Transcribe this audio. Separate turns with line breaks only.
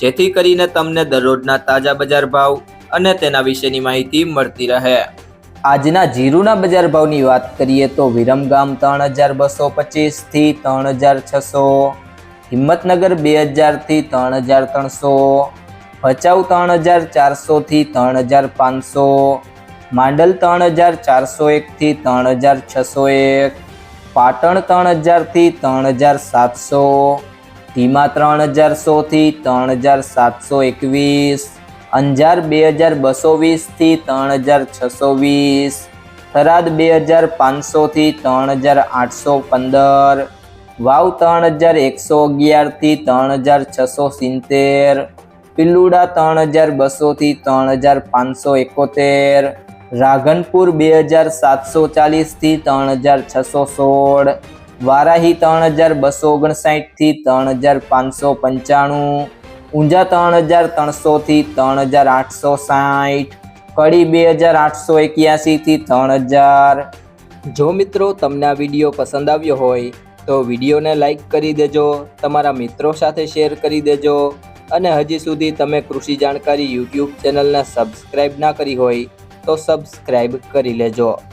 જેથી કરીને તમને દરરોજના તાજા બજાર ભાવ અને તેના વિશેની માહિતી મળતી રહે. આજના જીરુના બજાર ભાવની વાત કરીએ તો વિરમગામ ત્રણ હજાર બસો પચીસથી ત્રણ હજાર છસો, હિંમતનગર બે હજારથી ત્રણ હજાર ત્રણસો, ભચાઉ ત્રણ હજાર ચારસોથી ત્રણ હજાર પાંચસો, માંડલ ત્રણ હજાર ચારસો એકથી ત્રણ હજાર છસો એક, પાટણ ત્રણ હજારથી ત્રણ હજાર સાતસો ધીમા ત્રણ હજાર સોથી ત્રણ હજાર સાતસો એકવીસ, અંજાર બે હજાર બસો વીસથી ત્રણ હજાર છસો વીસ થરાદ બે હજાર પાંચસોથી ત્રણ હજાર આઠસો પંદર, વાવ ત્રણ હજાર એકસો અગિયારથી ત્રણ હજાર છસો સિત્તેર પિલુડા ત્રણ હજાર બસોથી ત્રણ હજાર પાંચસો એકોતેર, રાઘનપુર બે હજાર સાતસો ચાલીસથી ત્રણ હજાર છસો સોળ વારાહી ત્રણ હજાર બસો ઓગણસાઠથી ત્રણ હજાર પાંચસો પંચાણું, ઊંઝા ત્રણ હજાર ત્રણસોથી ત્રણ હજાર આઠસો સાઠ, કડી બે હજાર આઠસો એક્યાસીથી ત્રણ હજાર. જો મિત્રો તમને આ વીડિયો પસંદ આવ્યો હોય, તો વિડીયોને લાઈક કરી દેજો, તમારા મિત્રો સાથે શેર કરી દેજો, અને હજી સુધી તમે કૃષિ જાણકારી યુટ્યુબ ચેનલને સબસ્ક્રાઈબ ના કરી હોય, તો સબસ્ક્રાઈબ કરી લેજો.